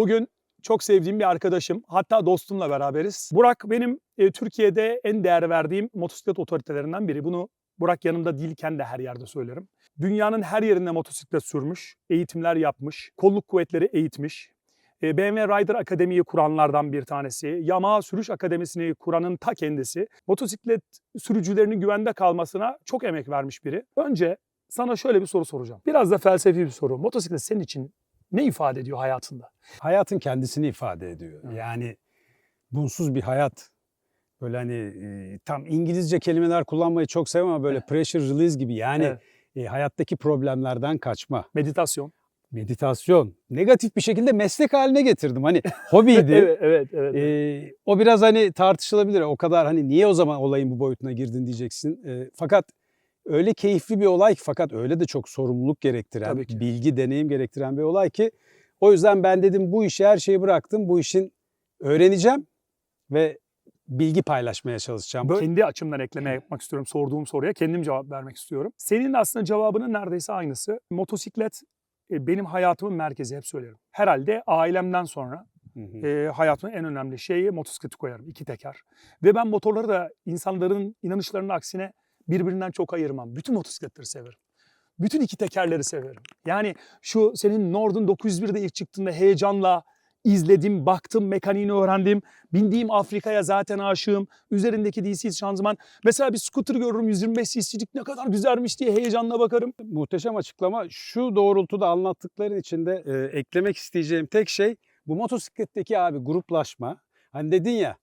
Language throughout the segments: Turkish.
Bugün çok sevdiğim bir arkadaşım, hatta dostumla beraberiz. Burak benim e, Türkiye'de en değer verdiğim motosiklet otoritelerinden biri. Bunu Burak yanımda değilken de her yerde söylerim. Dünyanın her yerinde motosiklet sürmüş, eğitimler yapmış, kolluk kuvvetleri eğitmiş. E, BMW Rider Akademi'yi kuranlardan bir tanesi, Yamaha Sürüş Akademisi'ni kuranın ta kendisi. Motosiklet sürücülerinin güvende kalmasına çok emek vermiş biri. Önce sana şöyle bir soru soracağım. Biraz da felsefi bir soru. Motosiklet senin için ne ifade ediyor hayatında? hayatın kendisini ifade ediyor. Evet. Yani bunsuz bir hayat. Böyle hani e, tam İngilizce kelimeler kullanmayı çok sevmem ama böyle pressure release gibi yani Evet. e, hayattaki problemlerden kaçma. Meditasyon. Meditasyon. Negatif bir şekilde meslek haline getirdim. Hani hobiydi. evet, evet, evet. E, o biraz hani tartışılabilir. O kadar hani niye o zaman olayın bu boyutuna girdin diyeceksin. E, fakat öyle keyifli bir olay ki fakat öyle de çok sorumluluk gerektiren, Tabii ki. bilgi, deneyim gerektiren bir olay ki o yüzden ben dedim bu işi her şeyi bıraktım. Bu işin öğreneceğim ve bilgi paylaşmaya çalışacağım. Böyle Kendi açımdan ekleme yapmak istiyorum sorduğum soruya. Kendim cevap vermek istiyorum. Senin aslında cevabının neredeyse aynısı. Motosiklet e, benim hayatımın merkezi hep söylerim. Herhalde ailemden sonra Hı hı. e, hayatımın en önemli şeyi motosikleti koyarım. iki teker. Ve ben motorları da insanların inanışlarının aksine birbirinden çok ayırmam. Bütün motosikletleri severim. Bütün iki tekerleri severim. Yani şu senin Norden 901'de ilk çıktığında heyecanla izledim, baktım, mekaniğini öğrendim. Bindiğim Afrika'ya zaten aşığım. Üzerindeki DC şanzıman. Mesela bir scooter görürüm 125 cc'lik ne kadar güzelmiş diye heyecanla bakarım. Muhteşem açıklama. Şu doğrultuda anlattıkların içinde e, eklemek isteyeceğim tek şey bu motosikletteki abi gruplaşma. Hani dedin ya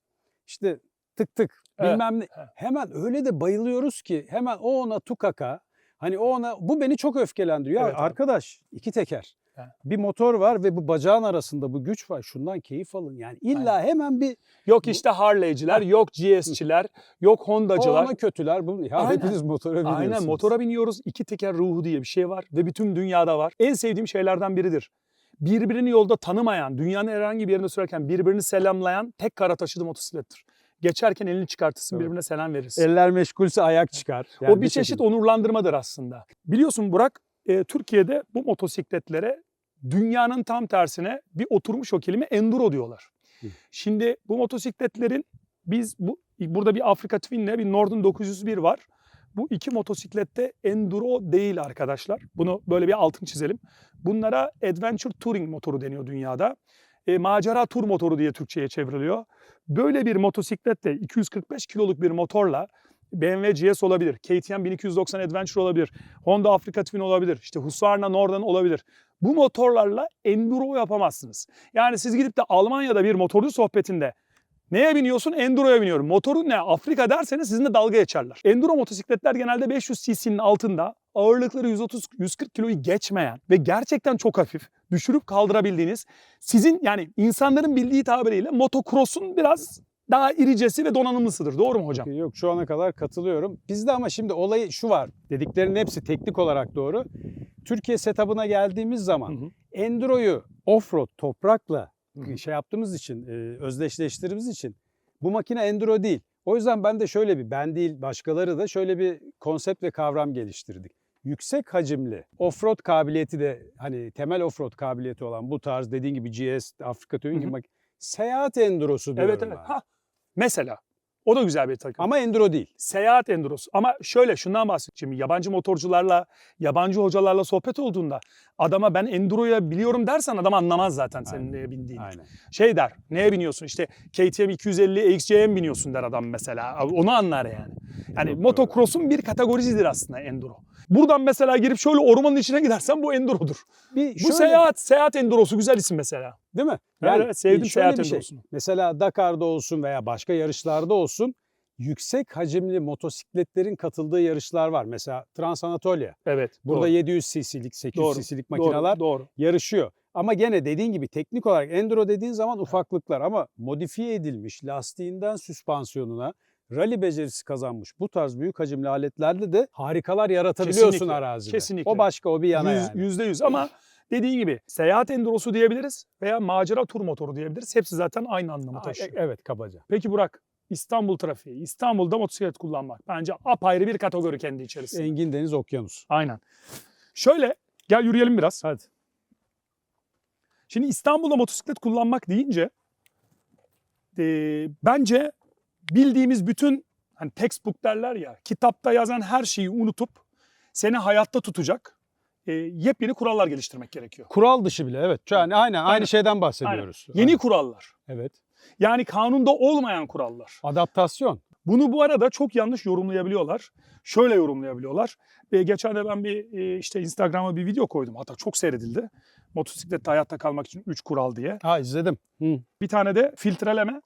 işte tık tık Evet, bilmem ne. Hemen öyle de bayılıyoruz ki hemen o ona tukaka. Hani o ona bu beni çok öfkelendiriyor. Evet ya arkadaş iki teker. Bir motor var ve bu bacağın arasında bu güç var. Şundan keyif alın. Yani illa hemen bir Yok işte Harley'ciler, yok GS'çiler, yok Honda'cılar. ona kötüler. Bu, ya Aynen. hepiniz motora biniyorsunuz. Aynen motora biniyoruz. İki teker ruhu diye bir şey var ve bütün dünyada var. En sevdiğim şeylerden biridir. Birbirini yolda tanımayan, dünyanın herhangi bir yerinde sürerken birbirini selamlayan tek kara taşıdı motosiklettir. Geçerken elini çıkartırsın Evet. birbirine selam verirsin. Eller meşgulse ayak çıkar. Yani o bir çeşit şekilde. onurlandırmadır aslında. Biliyorsun Burak, e, Türkiye'de bu motosikletlere dünyanın tam tersine bir oturmuş o kelime enduro diyorlar. Hı. Şimdi bu motosikletlerin biz bu burada bir Afrika Twin'le bir Norden 901 var. Bu iki motosiklette enduro değil arkadaşlar. Bunu böyle bir altın çizelim. Bunlara Adventure Touring motoru deniyor dünyada. E, macera tur motoru diye Türkçe'ye çevriliyor. Böyle bir motosikletle 245 kiloluk bir motorla BMW GS olabilir, KTM 1290 Adventure olabilir, Honda Africa Twin olabilir, işte Husqvarna Norden olabilir. Bu motorlarla enduro yapamazsınız. Yani siz gidip de Almanya'da bir motorcu sohbetinde neye biniyorsun? Enduro'ya biniyorum. Motorun ne? Afrika derseniz sizinle dalga geçerler. Enduro motosikletler genelde 500 cc'nin altında ağırlıkları 130-140 kiloyu geçmeyen ve gerçekten çok hafif düşürüp kaldırabildiğiniz sizin yani insanların bildiği tabiriyle motocross'un biraz daha iricesi ve donanımlısıdır. Doğru mu hocam? Yok şu ana kadar katılıyorum. Bizde ama şimdi olayı şu var. Dediklerinin hepsi teknik olarak doğru. Türkiye setup'ına geldiğimiz zaman Hı hı. Enduro'yu offroad toprakla. Şey yaptığımız için, e, özdeşleştirdiğimiz için bu makine enduro değil. O yüzden ben de şöyle bir, ben değil başkaları da şöyle bir konsept ve kavram geliştirdik. Yüksek hacimli offroad kabiliyeti de hani temel offroad kabiliyeti olan bu tarz dediğin gibi GS, Afrika Touring gibi seyahat endurosu diyorum Evet evet. ben. Ha, mesela o da güzel bir takım. Ama enduro değil. Seyahat endurosu. Ama şöyle şundan bahsedeceğim. Yabancı motorcularla, yabancı hocalarla sohbet olduğunda adama ben enduroya biliyorum dersen adam anlamaz zaten senin Aynen. neye bindiğini. Aynen. Şey der, neye biniyorsun? İşte KTM 250 XC'ye mi biniyorsun der adam mesela. Onu anlar yani. Yani doğru. motocross'un bir kategorisidir aslında enduro. Buradan mesela girip şöyle ormanın içine gidersen bu endurodur. Bir Bu şöyle- seyahat, seyahat endurosu güzel isim mesela. Değil mi? Evet, evet, sevdim şöyle seyahat bir şey. endurosunu. Mesela Dakar'da olsun veya başka yarışlarda olsun yüksek hacimli motosikletlerin katıldığı yarışlar var. Mesela Trans Anatolia. Evet. Burada doğru, 700 cc'lik, 800 Doğru, cc'lik doğru, makineler Doğru. yarışıyor. Ama gene dediğin gibi teknik olarak enduro dediğin zaman ufaklıklar ama modifiye edilmiş lastiğinden süspansiyonuna rally becerisi kazanmış bu tarz büyük hacimli aletlerde de harikalar yaratabiliyorsun Kesinlikle, arazide. kesinlikle. O başka o bir yana Yüz- yani. Yüzde yüz ama dediğin gibi seyahat endurosu diyebiliriz veya macera tur motoru diyebiliriz. Hepsi zaten aynı anlamı taşıyor. Evet kabaca. Peki Burak, İstanbul trafiği, İstanbul'da motosiklet kullanmak bence apayrı bir kategori kendi içerisinde. Engin Deniz Okyanus. Aynen. Şöyle, gel yürüyelim biraz. Hadi. Şimdi İstanbul'da motosiklet kullanmak deyince e, bence bildiğimiz bütün hani textbook derler ya kitapta yazan her şeyi unutup seni hayatta tutacak e, yepyeni kurallar geliştirmek gerekiyor. Kural dışı bile evet. Yani aynen aynı Aynen. şeyden bahsediyoruz. Yeni Aynen. kurallar. Evet. Yani kanunda olmayan kurallar. Adaptasyon. Bunu bu arada çok yanlış yorumlayabiliyorlar. Şöyle yorumlayabiliyorlar. E, geçen de ben bir e, işte Instagram'a bir video koydum. Hatta çok seyredildi. Motosiklette hayatta kalmak için 3 kural diye. Ha izledim. Hı. Bir tane de filtreleme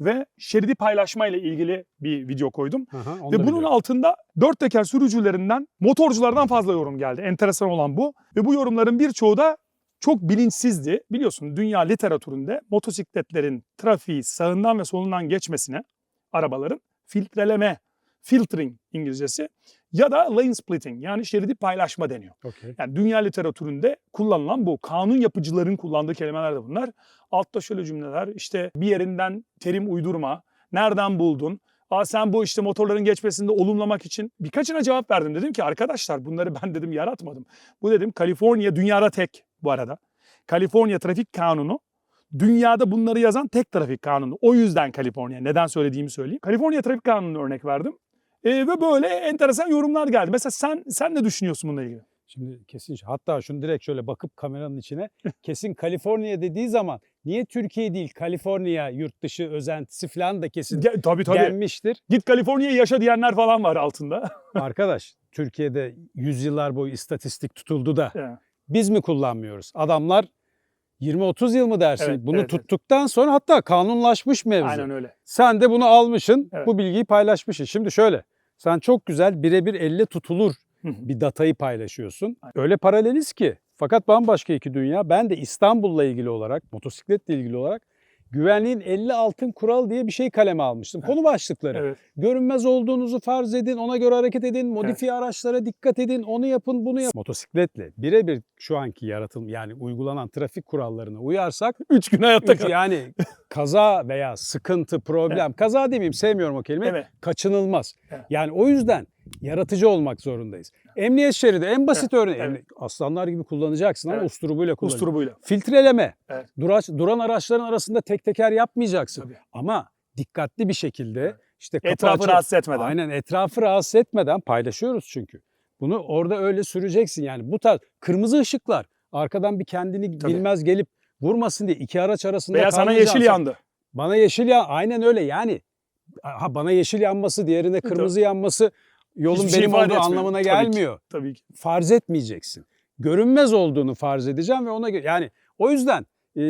ve şeridi paylaşma ile ilgili bir video koydum. Aha, Ve bunun biliyorum. altında dört teker sürücülerinden, motorculardan fazla yorum geldi. Enteresan olan bu. Ve bu yorumların birçoğu da çok bilinçsizdi. Biliyorsun dünya literatüründe motosikletlerin trafiği sağından ve solundan geçmesine arabaların filtreleme, filtering İngilizcesi ya da lane splitting yani şeridi paylaşma deniyor. Okey. Yani dünya literatüründe kullanılan bu. Kanun yapıcıların kullandığı kelimeler de bunlar. Altta şöyle cümleler işte bir yerinden terim uydurma, nereden buldun, Aa sen bu işte motorların geçmesinde olumlamak için birkaçına cevap verdim. Dedim ki arkadaşlar bunları ben dedim yaratmadım. Bu dedim Kaliforniya dünyada tek bu arada. Kaliforniya trafik kanunu dünyada bunları yazan tek trafik kanunu. O yüzden Kaliforniya. Neden söylediğimi söyleyeyim. Kaliforniya trafik kanununu örnek verdim. Ee, ve böyle enteresan yorumlar geldi. Mesela sen sen ne düşünüyorsun bununla ilgili? Şimdi kesin hatta şunu direkt şöyle bakıp kameranın içine kesin Kaliforniya dediği zaman niye Türkiye değil Kaliforniya yurt dışı özentisi falan da kesin Ge- tabii tabii. gelmiştir. Git Kaliforniya'ya yaşa diyenler falan var altında. Arkadaş Türkiye'de yüzyıllar boyu istatistik tutuldu da biz mi kullanmıyoruz? Adamlar 20-30 yıl mı dersin? Evet, bunu evet, evet. tuttuktan sonra hatta kanunlaşmış mevzu. Aynen öyle. Sen de bunu almışsın, Evet. bu bilgiyi paylaşmışsın. Şimdi şöyle, sen çok güzel birebir elle tutulur bir datayı paylaşıyorsun. Öyle paraleliz ki. Fakat bambaşka iki dünya. Ben de İstanbul'la ilgili olarak, motosikletle ilgili olarak güvenliğin 50 altın kural diye bir şey kaleme almıştım. Konu başlıkları. Evet. Görünmez olduğunuzu farz edin, ona göre hareket edin, modifiye araçlara dikkat edin, onu yapın, bunu yapın. Motosikletle birebir şu anki yaratım yani uygulanan trafik kurallarına uyarsak Üç gün hayatta kal. yani kaza veya sıkıntı, problem, kaza demeyeyim sevmiyorum o kelimeyi, Evet. kaçınılmaz. Evet. Yani o yüzden yaratıcı olmak zorundayız. Emniyet şeridi en basit örneği. evet. Aslanlar gibi kullanacaksın ama Evet. usturubuyla kullanacaksın. Usturubuyla. Filtreleme. Evet. Duraç, duran araçların arasında tek teker yapmayacaksın. Tabii. Ama dikkatli bir şekilde Evet. işte Etrafı açık- rahatsız etmeden. Aynen etrafı rahatsız etmeden paylaşıyoruz çünkü. Bunu orada öyle süreceksin yani bu tarz kırmızı ışıklar arkadan bir kendini Tabii. bilmez gelip vurmasın diye iki araç arasında Veya sana yeşil yandı. Bana yeşil ya aynen öyle yani. Ha, bana yeşil yanması diğerine kırmızı yanması yolun Hiçbir şey benim ifade olduğu etmiyor. anlamına Tabii ki. gelmiyor. Tabii ki. Farz etmeyeceksin. Görünmez olduğunu farz edeceğim ve ona göre yani o yüzden e,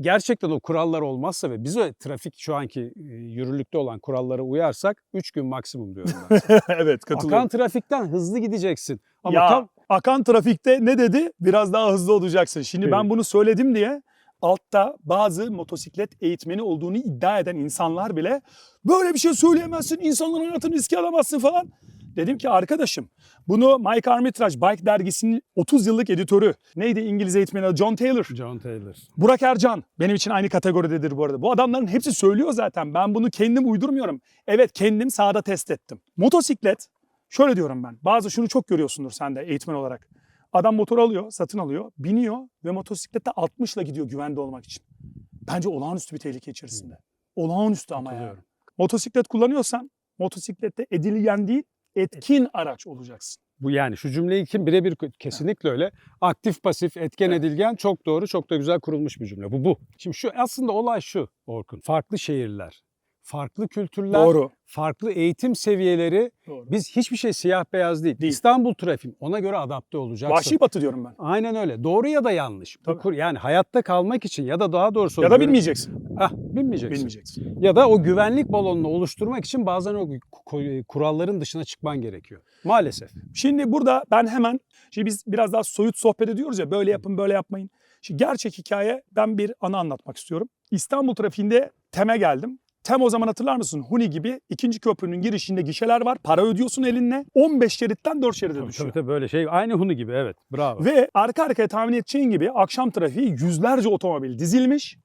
gerçekten o kurallar olmazsa ve biz o trafik şu anki e, yürürlükte olan kurallara uyarsak 3 gün maksimum diyorum ben. evet katılıyorum. Akan trafikten hızlı gideceksin. Ama ya tam akan trafikte ne dedi? Biraz daha hızlı olacaksın. Şimdi ben bunu söyledim diye altta bazı motosiklet eğitmeni olduğunu iddia eden insanlar bile böyle bir şey söyleyemezsin, insanların hayatını riske alamazsın falan. Dedim ki arkadaşım bunu Mike Armitage Bike dergisinin 30 yıllık editörü neydi İngiliz eğitmeni? John Taylor. John Taylor. Burak Ercan benim için aynı kategoridedir bu arada. Bu adamların hepsi söylüyor zaten. Ben bunu kendim uydurmuyorum. Evet kendim sahada test ettim. Motosiklet şöyle diyorum ben. Bazı şunu çok görüyorsundur sen de eğitmen olarak. Adam motor alıyor, satın alıyor, biniyor ve motosiklette 60 ile gidiyor güvende olmak için. Bence olağanüstü bir tehlike içerisinde. Olağanüstü ama yani. Motosiklet kullanıyorsan motosiklette edilgen değil, etkin araç olacaksın. Bu yani şu cümleyi kim birebir kesinlikle öyle. Aktif pasif etken Evet. edilgen çok doğru çok da güzel kurulmuş bir cümle. Bu bu. Şimdi şu aslında olay şu Orkun. Farklı şehirler, farklı kültürler, Doğru. farklı eğitim seviyeleri. Doğru. Biz hiçbir şey siyah beyaz değil. Değil. İstanbul trafiği ona göre adapte olacaksın. Vahşi batı diyorum ben. Aynen öyle. Doğru ya da yanlış. Tabii. yani hayatta kalmak için ya da daha doğrusu Ya da bilmeyeceksin. Hah, bilmeyeceksin. Bilmeyeceksin. Ya da o güvenlik balonunu oluşturmak için bazen o ku- kuralların dışına çıkman gerekiyor. Maalesef. Şimdi burada ben hemen, şimdi biz biraz daha soyut sohbet ediyoruz ya böyle yapın böyle yapmayın. Şimdi gerçek hikaye ben bir anı anlatmak istiyorum. İstanbul trafiğinde TEM'e geldim. TEM o zaman hatırlar mısın? Huni gibi ikinci köprünün girişinde gişeler var. Para ödüyorsun elinle. 15 şeritten 4 şeride Tabii, düşüyor. tabii tabii böyle şey. Aynı Hunu gibi evet. Bravo. Ve arka arkaya tahmin edeceğin gibi akşam trafiği yüzlerce otomobil dizilmiş.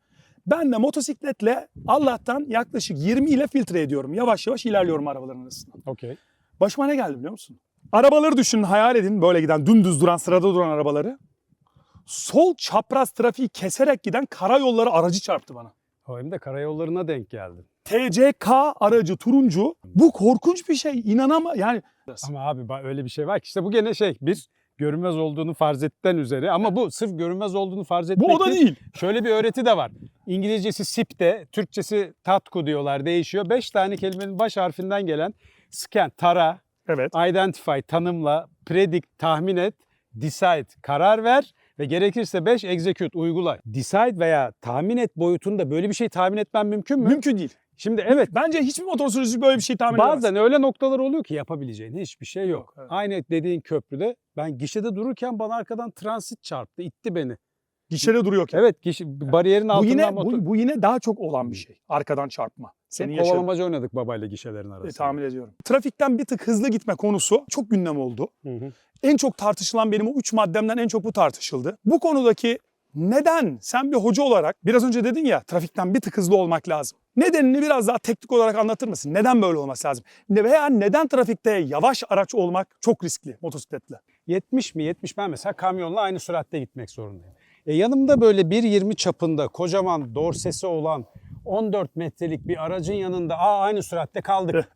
Ben de motosikletle Allah'tan yaklaşık 20 ile filtre ediyorum. Yavaş yavaş ilerliyorum arabaların arasında. Okey. Başıma ne geldi biliyor musun? Arabaları düşünün, hayal edin böyle giden dümdüz duran, sırada duran arabaları. sol çapraz trafiği keserek giden karayolları aracı çarptı bana. Hem de karayollarına denk geldin. TCK aracı turuncu. Bu korkunç bir şey. İnanama yani Ama abi öyle bir şey var ki işte bu gene şey bir görünmez olduğunu farz etten üzere ama bu sırf görünmez olduğunu farz etmek bu o da değil. Şöyle bir öğreti de var. İngilizcesi SIP'te, Türkçesi TATKU diyorlar değişiyor. Beş tane kelimenin baş harfinden gelen scan, tara, Evet. identify, tanımla, predict, tahmin et, decide, karar ver ve gerekirse 5 execute, uygula. Decide veya tahmin et boyutunda böyle bir şey tahmin etmen mümkün mü? Mümkün değil. Şimdi evet Bence hiçbir motor sürücüsü böyle bir şey tahmin edemez. bazen öyle noktalar oluyor ki yapabileceğin hiçbir şey yok. Yok, evet. Aynı dediğin köprüde ben gişede dururken bana arkadan transit çarptı, itti beni. Gişede duruyorken. Evet gişe, bariyerin Bu altından yine motor. bu, bu yine daha çok olan bir şey. Arkadan çarpma. Senin Hep yaşadığın. kovalamacı oynadık babayla gişelerin E, arasında. tahmin ediyorum. Trafikten bir tık hızlı gitme konusu çok gündem oldu. Hı hı. En çok tartışılan benim o üç maddemden en çok bu tartışıldı. Bu konudaki neden sen bir hoca olarak biraz önce dedin ya trafikten bir tık hızlı olmak lazım. Nedenini biraz daha teknik olarak anlatır mısın? Neden böyle olması lazım? Veya neden trafikte yavaş araç olmak çok riskli motosikletle? 70 mi 70 ben mesela kamyonla aynı süratte gitmek zorundayım. E yanımda böyle 1.20 çapında kocaman dorsesi olan 14 metrelik bir aracın yanında aa aynı süratte kaldık.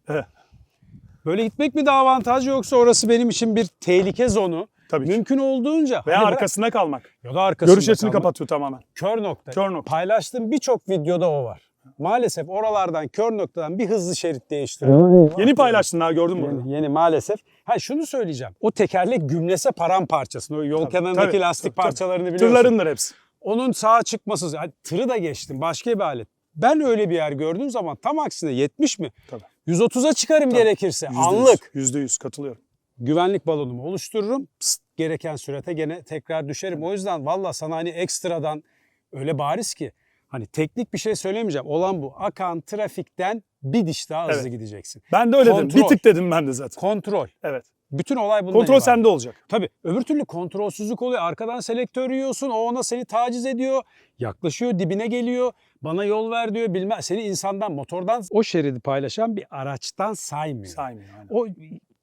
Böyle gitmek mi daha avantajlı yoksa orası benim için bir tehlike zonu? Tabii ki. Mümkün olduğunca. Veya Hani arkasında kalmak. ya da arkasında Görüş açısını kalmak. kapatıyor tamamen. Kör nokta. Kör nokta. Paylaştığım birçok videoda o var. Maalesef oralardan kör noktadan bir hızlı şerit değiştiriyor. Yeni paylaştın daha gördün mü? bunu? Yeni, yeni maalesef. Ha şunu söyleyeceğim. O tekerlek gümlese paramparçasın. O yol Tabii, kenarındaki tabii, lastik tabii, tabii. parçalarını biliyorsun. Tırlarındır hepsi. Onun sağa çıkması. hani tırı da geçtim. Başka bir alet. Ben öyle bir yer gördüğüm zaman tam aksine 70 mi? Tabii. 130'a çıkarım gerekirse. Yüzde yüz, Anlık. Yüzde yüz katılıyorum. Güvenlik balonumu oluştururum. Pst, gereken sürete gene tekrar düşerim. O yüzden valla sana hani ekstradan öyle bariz ki hani teknik bir şey söylemeyeceğim. Olan bu. Akan trafikten bir diş daha hızlı Evet. gideceksin. Ben de öyle dedim. Bir tık dedim ben de zaten. Kontrol. Evet. Bütün olay bundan Kontrol ibaret. sende olacak. Tabii öbür türlü kontrolsüzlük oluyor. Arkadan selektör yiyorsun. O ona seni taciz ediyor. Yaklaşıyor dibine geliyor. Bana yol ver diyor. Bilmem seni insandan motordan o şeridi paylaşan bir araçtan saymıyor. Saymıyor. aynen. O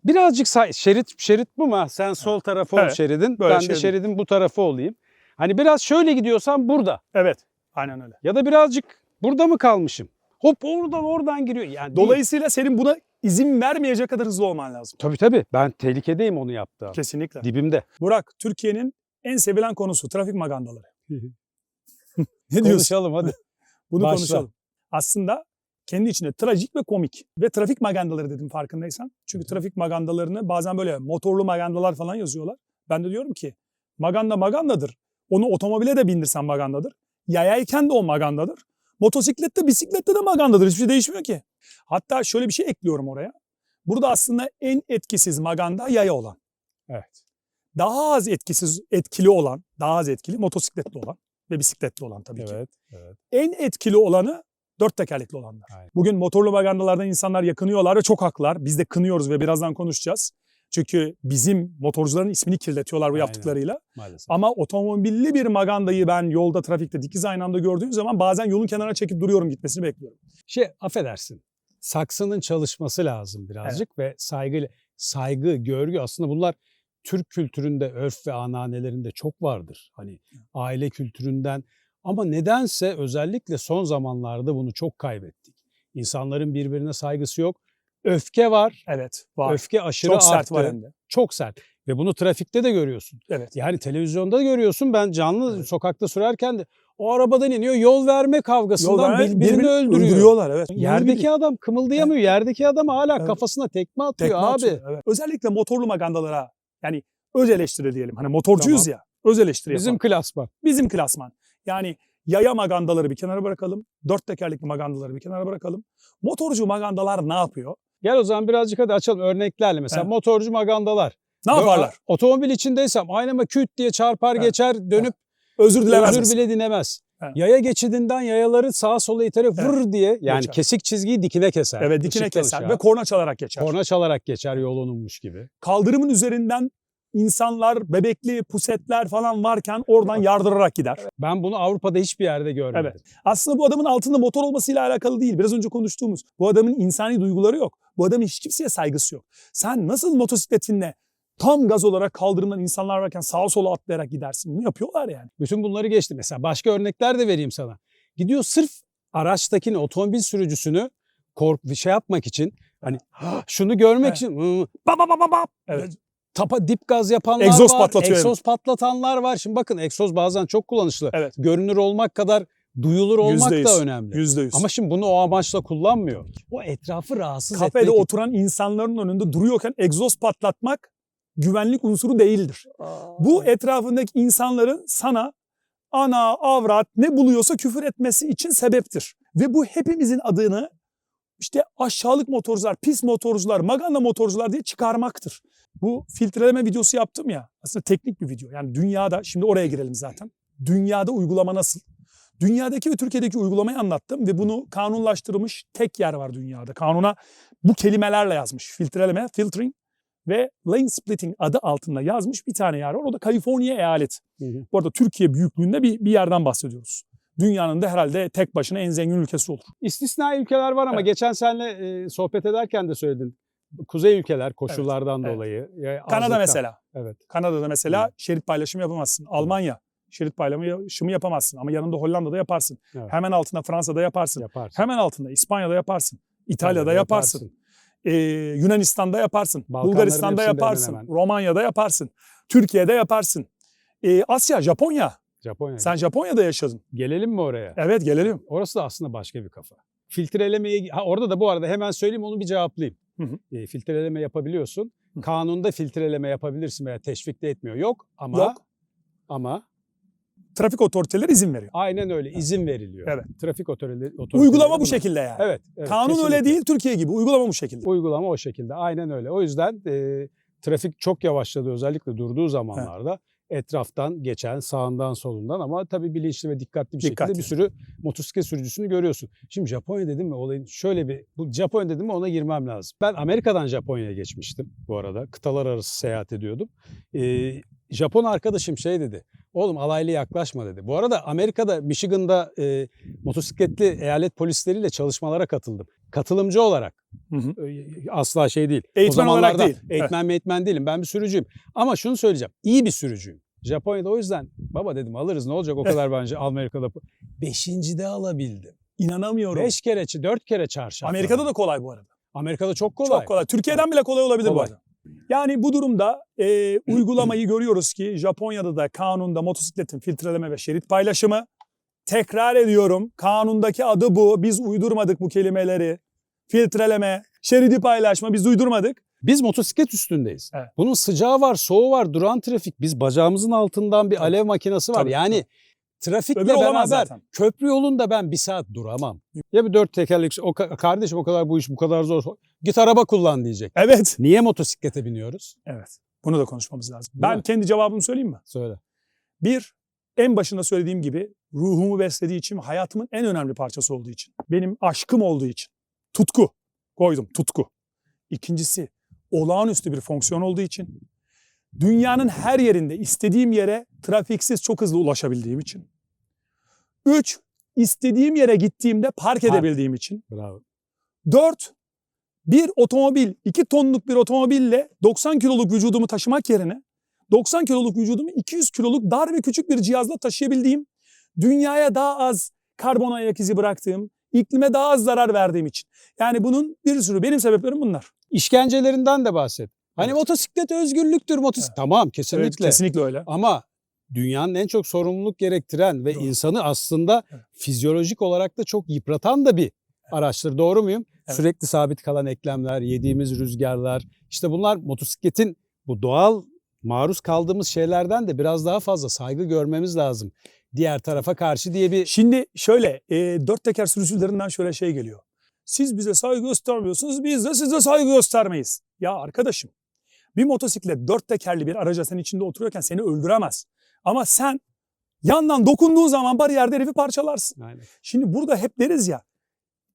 birazcık say şerit şerit bu mu? Sen sol tarafı ol Evet, şeridin. böyle ben de şeridin. şeridin bu tarafı olayım. Hani biraz şöyle gidiyorsan burada. Evet. Aynen öyle. Ya da birazcık burada mı kalmışım? Hop oradan oradan giriyor. Yani değil. Dolayısıyla senin buna izin vermeyecek kadar hızlı olman lazım. Tabii tabii. Ben tehlikedeyim onu yaptığım. Kesinlikle. Dibimde. Burak, Türkiye'nin en sevilen konusu trafik magandaları. ne diyorsun? Konuşalım hadi. Bunu Başla. konuşalım. Aslında kendi içinde trajik ve komik. Ve trafik magandaları dedim farkındaysan. Çünkü trafik magandalarını bazen böyle motorlu magandalar falan yazıyorlar. Ben de diyorum ki maganda magandadır. Onu otomobile de bindirsen magandadır. Yayayken de o magandadır. Motosiklette, bisiklette de magandadır. Hiçbir şey değişmiyor ki. Hatta şöyle bir şey ekliyorum oraya. Burada aslında en etkisiz maganda yaya olan. Evet. Daha az etkisiz, etkili olan, daha az etkili motosikletli olan ve bisikletli olan tabii ki. Evet. evet. En etkili olanı dört tekerlekli olanlar. Aynen. Bugün motorlu magandalardan insanlar yakınıyorlar ve çok haklılar. Biz de kınıyoruz ve birazdan konuşacağız. Çünkü bizim motorcuların ismini kirletiyorlar bu Aynen. yaptıklarıyla. Maalesef. Ama otomobilli bir magandayı ben yolda, trafikte dikiz aynı anda gördüğüm zaman bazen yolun kenarına çekip duruyorum gitmesini bekliyorum. Şey affedersin. Saksının çalışması lazım birazcık ve saygıyla saygı, görgü aslında bunlar Türk kültüründe, örf ve ananelerinde çok vardır. Hani aile kültüründen ama nedense özellikle son zamanlarda bunu çok kaybettik. İnsanların birbirine saygısı yok. Öfke var. Evet, var. Öfke aşırı çok sert arttı. var hem de. Çok sert. Ve bunu trafikte de görüyorsun. Evet. Yani televizyonda görüyorsun ben canlı Evet. sokakta sürerken de o arabadan iniyor yol verme kavgasından Yolda birbirini, birbirini öldürüyor. Öldürüyorlar evet. Yerdeki adam kımıldayamıyor. Yerdeki adam hala Evet. kafasına tekme atıyor Tekme abi. atıyor, evet. Özellikle motorlu magandalara yani öz eleştiri diyelim. Hani motorcuyuz Tamam. ya. Öz eleştiri Bizim yapalım. klasman. Bizim klasman. Yani yaya magandaları bir kenara bırakalım. Dört tekerlekli magandaları bir kenara bırakalım. Motorcu magandalar ne yapıyor? Gel o zaman birazcık hadi açalım örneklerle. Mesela Evet. motorcu magandalar. Ne yaparlar? Otomobil içindeysem aynama küt diye çarpar Evet. geçer dönüp Özür dilemez. özür bile dinemez. Evet. Yaya geçidinden yayaları sağa sola iterek Evet. vır diye yani Geçer. kesik çizgiyi dikine keser. Evet dikine keser ışığa. ve korna çalarak geçer. korna çalarak geçer yolunmuş gibi. Kaldırımın üzerinden insanlar, bebekli, pusetler falan varken oradan yardırarak gider. Ben bunu Avrupa'da hiçbir yerde görmedim. Evet. Aslında bu adamın altında motor olmasıyla alakalı değil. Biraz önce konuştuğumuz. Bu adamın insani duyguları yok. Bu adamın hiç kimseye saygısı yok. Sen nasıl motosikletinle Tam gaz olarak kaldırımdan insanlar varken sağa sola atlayarak gidersin. Bunu yapıyorlar yani. Bütün bunları geçti. Mesela başka örnekler de vereyim sana. Gidiyor sırf araçtakini, otomobil sürücüsünü kork şey yapmak için hani şunu görmek Evet. için ba ba ba ba ba Evet. tapa dip gaz yapanlar Egzoz var. patlatıyor Egzoz patlatanlar var. Şimdi bakın egzoz bazen çok kullanışlı. Evet. Görünür olmak kadar duyulur olmak Yüzde yüz. da önemli. Yüzde yüz. Ama şimdi bunu o amaçla kullanmıyor. O etrafı rahatsız Kafede etmek. oturan insanların önünde duruyorken egzoz patlatmak güvenlik unsuru değildir. Bu etrafındaki insanların sana ana, avrat ne buluyorsa küfür etmesi için sebeptir. Ve bu hepimizin adını işte aşağılık motorcular, pis motorcular, maganda motorcular diye çıkarmaktır. Bu filtreleme videosu yaptım ya aslında teknik bir video. Yani dünyada şimdi oraya girelim zaten. Dünyada uygulama nasıl? Dünyadaki ve Türkiye'deki uygulamayı anlattım ve bunu kanunlaştırılmış tek yer var dünyada. Kanuna bu kelimelerle yazmış. Filtreleme, filtering ve lane splitting adı altında yazmış bir tane yer var. O da Kaliforniya eyaleti. Hı hı. Bu arada Türkiye büyüklüğünde bir, bir yerden bahsediyoruz. Dünyanın da herhalde tek başına en zengin ülkesi olur. İstisnai ülkeler var ama Evet. geçen seninle e, sohbet ederken de söyledin. Kuzey ülkeler koşullardan evet. dolayı. ya Kanada azlıktan. mesela. Evet. Kanada'da mesela şerit paylaşımı yapamazsın. Almanya şerit paylaşımı yapamazsın ama yanında Hollanda'da yaparsın. Evet. Hemen altında Fransa'da yaparsın. Yaparsın. Hemen altında İspanya'da yaparsın. İtalya'da Tabii, yaparsın. Ee, Yunanistan'da yaparsın. Bulgaristan'da yaparsın. hemen. Romanya'da yaparsın. Türkiye'de yaparsın. Ee, Asya, Japonya. Japonya. Sen Japonya'da yaşadın. Gelelim mi oraya? Evet gelelim. Orası da aslında başka bir kafa. Filtrelemeye ha, orada da bu arada hemen söyleyeyim onu bir cevaplayayım. Hı hı. E, filtreleme yapabiliyorsun. Hı. Kanunda filtreleme yapabilirsin veya teşvik de etmiyor. Yok ama Yok. ama Trafik otoriteleri izin veriyor. aynen öyle izin veriliyor. Evet. Trafik otoriteleri, otoriteleri Uygulama bu şekilde yani. Evet. evet, Kanun öyle kesinlikle. değil, Türkiye gibi. Uygulama bu şekilde. Uygulama o şekilde. Aynen öyle. O yüzden e, trafik çok yavaşladı özellikle durduğu zamanlarda. Etraftan geçen, sağından solundan ama tabii bilinçli ve dikkatli bir Dikkatli. şekilde bir sürü motosiklet sürücüsünü görüyorsun. Şimdi Japonya dedim mi olayın şöyle bir, bu Japonya dedim mi ona girmem lazım. Ben Amerika'dan Japonya'ya geçmiştim bu arada. Kıtalar arası seyahat ediyordum. E, Japon arkadaşım şey dedi. Oğlum alaylı yaklaşma dedi. Bu arada Amerika'da, Michigan'da e, motosikletli eyalet polisleriyle çalışmalara katıldım. Katılımcı olarak. Hı hı. Ee, Asla şey değil. Eğitmen olarak değil. Eğitmen eğitmen değilim. Ben bir sürücüyüm. Ama şunu söyleyeceğim. İyi bir sürücüyüm. Japonya'da o yüzden baba dedim alırız ne olacak o kadar bence Amerika'da. Beşincide alabildim. İnanamıyorum. Beş kere, dört kere çarşı. Amerika'da da kolay bu arada. Amerika'da çok kolay. Çok kolay. Türkiye'den bile kolay olabilir bu Kolay. arada. Yani bu durumda e, uygulamayı görüyoruz ki Japonya'da da kanunda motosikletin filtreleme ve şerit paylaşımı. Tekrar ediyorum kanundaki adı bu. Biz uydurmadık bu kelimeleri. Filtreleme, şeridi paylaşma biz uydurmadık. Biz motosiklet üstündeyiz. Evet. Bunun sıcağı var, soğuğu var, duran trafik. Biz bacağımızın altından bir Tabii. alev makinesi var. Tabii, yani trafikle olamaz beraber zaten. köprü yolunda ben bir saat duramam. Ya bir dört tekerlek o ka- kardeşim o kadar bu iş bu kadar zor. Git araba kullan diyecek. Evet. Niye motosiklete biniyoruz? Evet. Bunu da konuşmamız lazım. Değil ben mi? kendi cevabımı söyleyeyim mi? Söyle. Bir, en başında söylediğim gibi ruhumu beslediği için, hayatımın en önemli parçası olduğu için. Benim aşkım olduğu için. Tutku. Koydum, tutku. İkincisi, olağanüstü bir fonksiyon olduğu için. Dünyanın her yerinde istediğim yere trafiksiz çok hızlı ulaşabildiğim için. Üç, istediğim yere gittiğimde park edebildiğim için. Bravo. Dört, bir otomobil, iki tonluk bir otomobille 90 kiloluk vücudumu taşımak yerine 90 kiloluk vücudumu 200 kiloluk dar ve küçük bir cihazla taşıyabildiğim, dünyaya daha az karbon ayak izi bıraktığım, iklime daha az zarar verdiğim için. Yani bunun bir sürü benim sebeplerim bunlar. İşkencelerinden de bahset. Hani Evet. motosiklet özgürlüktür. Motosiklet. Evet. Tamam Evet, kesinlikle. kesinlikle öyle. Ama dünyanın en çok sorumluluk gerektiren ve Doğru. insanı aslında Evet. fizyolojik olarak da çok yıpratan da bir araçtır. Doğru muyum? Evet. Sürekli sabit kalan eklemler, yediğimiz rüzgarlar. işte bunlar motosikletin bu doğal maruz kaldığımız şeylerden de biraz daha fazla saygı görmemiz lazım. Diğer tarafa karşı diye bir Şimdi şöyle, e, dört teker sürücülerinden şöyle şey geliyor. Siz bize saygı göstermiyorsunuz, biz de size saygı göstermeyiz. Ya arkadaşım, bir motosiklet dört tekerli bir araca sen içinde oturuyorken seni öldüremez. Ama sen yandan dokunduğun zaman bariyerde herifi parçalarsın. Aynen. Şimdi burada hep deriz ya,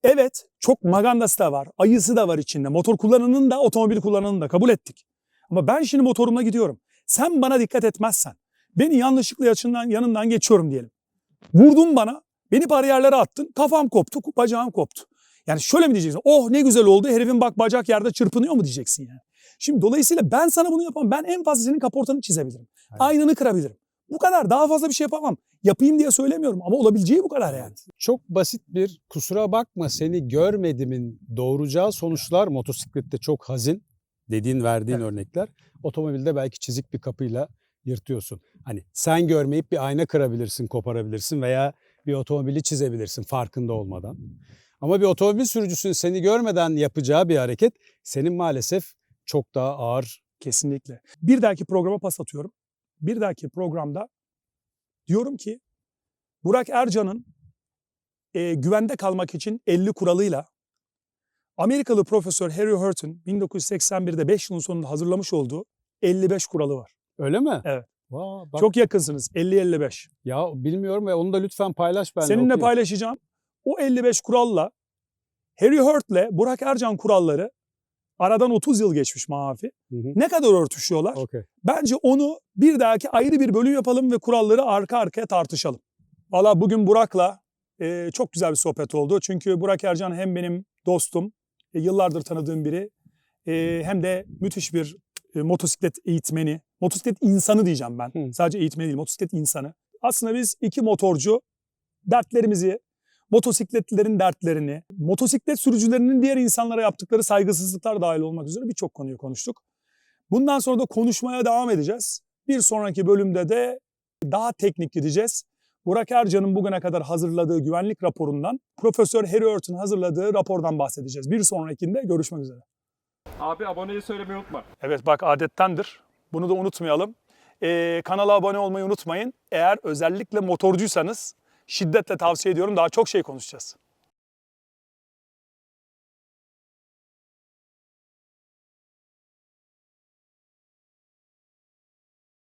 evet çok magandası da var, ayısı da var içinde. Motor kullananın da, otomobil kullananın da kabul ettik. Ama ben şimdi motorumla gidiyorum. Sen bana dikkat etmezsen, beni yanlışlıkla yaşından, yanından geçiyorum diyelim. Vurdun bana, beni bariyerlere attın, kafam koptu, bacağım koptu. Yani şöyle mi diyeceksin? Oh ne güzel oldu, herifin bak bacak yerde çırpınıyor mu diyeceksin yani. Şimdi dolayısıyla ben sana bunu yapamam. Ben en fazla senin kaportanı çizebilirim. Aynen. Aynanı kırabilirim. Bu kadar. Daha fazla bir şey yapamam. Yapayım diye söylemiyorum ama olabileceği bu kadar yani. Çok basit bir kusura bakma seni görmedimin doğuracağı sonuçlar motosiklette çok hazin dediğin verdiğin Evet. örnekler. Otomobilde belki çizik bir kapıyla yırtıyorsun. Hani sen görmeyip bir ayna kırabilirsin, koparabilirsin veya bir otomobili çizebilirsin farkında olmadan. Ama bir otomobil sürücüsünün seni görmeden yapacağı bir hareket senin maalesef çok daha ağır. Kesinlikle. Bir dahaki programa pas atıyorum. Bir dahaki programda diyorum ki Burak Ercan'ın e, güvende kalmak için 50 kuralıyla Amerikalı profesör Harry Hurt'un 1981'de 5 yılın sonunda hazırlamış olduğu 55 kuralı var. Öyle mi? Evet. Vaa, bak, Çok yakınsınız 50-55. ya bilmiyorum ve onu da lütfen paylaş benimle. Seninle okuyayım. paylaşacağım. O 55 kuralla Harry Hurt'le Burak Ercan kuralları aradan 30 yıl geçmiş mafi. Hı hı. Ne kadar örtüşüyorlar? Okey. Bence onu bir dahaki ayrı bir bölüm yapalım ve kuralları arka arkaya tartışalım. Valla bugün Burak'la e, çok güzel bir sohbet oldu. Çünkü Burak Ercan hem benim dostum, e, yıllardır tanıdığım biri e, hem de müthiş bir e, motosiklet eğitmeni, motosiklet insanı diyeceğim ben. Hı. Sadece eğitmeni değil, motosiklet insanı. Aslında biz iki motorcu dertlerimizi, motosikletlilerin dertlerini, motosiklet sürücülerinin diğer insanlara yaptıkları saygısızlıklar dahil olmak üzere birçok konuyu konuştuk. Bundan sonra da konuşmaya devam edeceğiz. Bir sonraki bölümde de daha teknik gideceğiz. Burak Ercan'ın bugüne kadar hazırladığı güvenlik raporundan, Profesör Harry Hurt'un hazırladığı rapordan bahsedeceğiz. Bir sonrakinde görüşmek üzere. Abi aboneyi söylemeyi unutma. Evet bak adettendir. Bunu da unutmayalım. Ee, kanala abone olmayı unutmayın. Eğer özellikle motorcuysanız şiddetle tavsiye ediyorum. Daha çok şey konuşacağız.